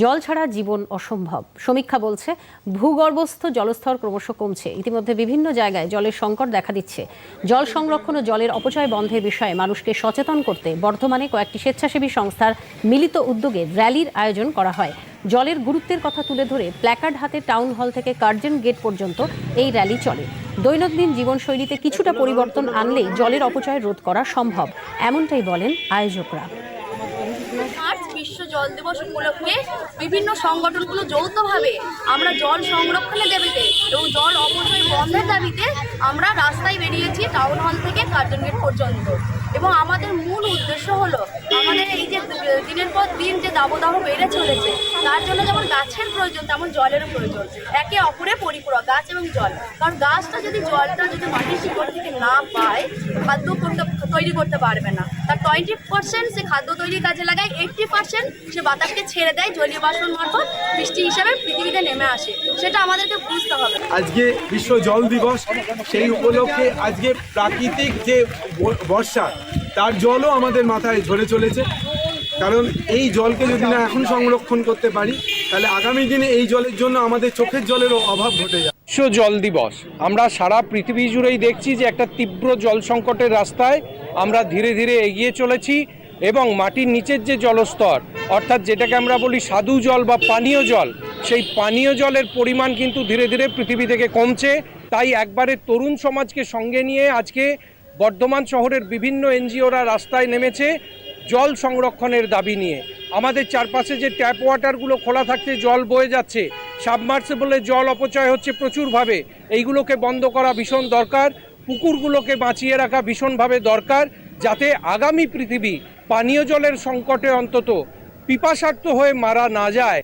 জল ছাড়া জীবন অসম্ভব। সমীক্ষা বলছে, ভূগর্ভস্থ জলস্তর ক্রমশ কমছে। ইতিমধ্যে বিভিন্ন জায়গায় জলের সংকট দেখা দিচ্ছে। জল সংরক্ষণ ও জলের অপচয় বন্ধের বিষয়ে মানুষকে সচেতন করতে বর্ধমানে কয়েকটি স্বেচ্ছাসেবী সংস্থার মিলিত উদ্যোগে র্যালির আয়োজন করা হয়। জলের গুরুত্বের কথা তুলে ধরে প্ল্যাকার্ড হাতে টাউন হল থেকে কার্জন গেট পর্যন্ত এই র্যালি চলে। দৈনন্দিন জীবনশৈলীতে কিছুটা পরিবর্তন আনলেই জলের অপচয় রোধ করা সম্ভব, এমনটাই বলেন আয়োজকরা। বিশ্ব জল দিবস উপলক্ষে বিভিন্ন সংগঠনগুলো যৌথভাবে আমরা জল সংরক্ষণের দাবিতে বন্ধের দাবিতে আমরা রাস্তায় বেরিয়েছি টাউন হল থেকে কার্জন গেট পর্যন্ত। এবং আমাদের মূল উদ্দেশ্য হলো আমাদের এই যে দিনের পর দিন যে দাবদাহ বেড়ে চলেছে, তার জন্য যেমন গাছের প্রয়োজন, তেমন জলেরও প্রয়োজন। একে অপরে পরিপূরক গাছ এবং জল। কারণ গাছটা যদি জলটা যদি মাটির শিকড় থেকে না পায়, খাদ্য করতে, তৈরি করতে পারবে না। তার টোয়েন্টি পার্সেন্ট সে খাদ্য তৈরির কাজে লাগায় এইটটি পার্সেন্ট সে বাতাসকে ছেড়ে দেয়, জলীয় বাষ্পর মারফত বৃষ্টি হিসাবে পৃথিবীতে নেমে আসে। সেটা আমাদেরকে বুঝতে হবে। আজকে বিশ্ব জল দিবস, সেই উপলক্ষে আজকে প্রাকৃতিক যে বর্ষা, তার জলও আমাদের মাথায় ঝরে চলেছে। কারণ এই জলকে যদি না এখন সংরক্ষণ করতে পারি, তাহলে আগামী দিনে এই জলের জন্য আমাদের চোখের জলেরও অভাব ঘটে যাবে। বিশ্ব জল দিবস। আমরা সারা পৃথিবী জুড়েই দেখছি যে একটা তীব্র জল সংকটের রাস্তায় আমরা ধীরে ধীরে এগিয়ে চলেছি এবং মাটির নিচের যে জলস্তর, অর্থাৎ যেটাকে আমরা বলি সাধু জল বা পানীয় জল, সেই পানীয় জলের পরিমাণ কিন্তু ধীরে ধীরে পৃথিবী থেকে কমছে। তাই একবারে তরুণ সমাজকে সঙ্গে নিয়ে আজকে বর্ধমান শহরের বিভিন্ন এনজিওরা রাস্তায় নেমেছে জল সংরক্ষণের দাবি নিয়ে। আমাদের চারপাশে যে ট্যাপ ওয়াটারগুলো খোলা থাকতে জল বয়ে যাচ্ছে সাবমার্সিবলে জল অপচয় হচ্ছে প্রচুরভাবে, এইগুলোকে বন্ধ করা ভীষণ দরকার, পুকুরগুলোকে বাঁচিয়ে রাখা ভীষণভাবে দরকার, যাতে আগামী পৃথিবী পানীয় জলের সংকটে অন্তত পিপাসার্থ হয়ে মারা না যায়।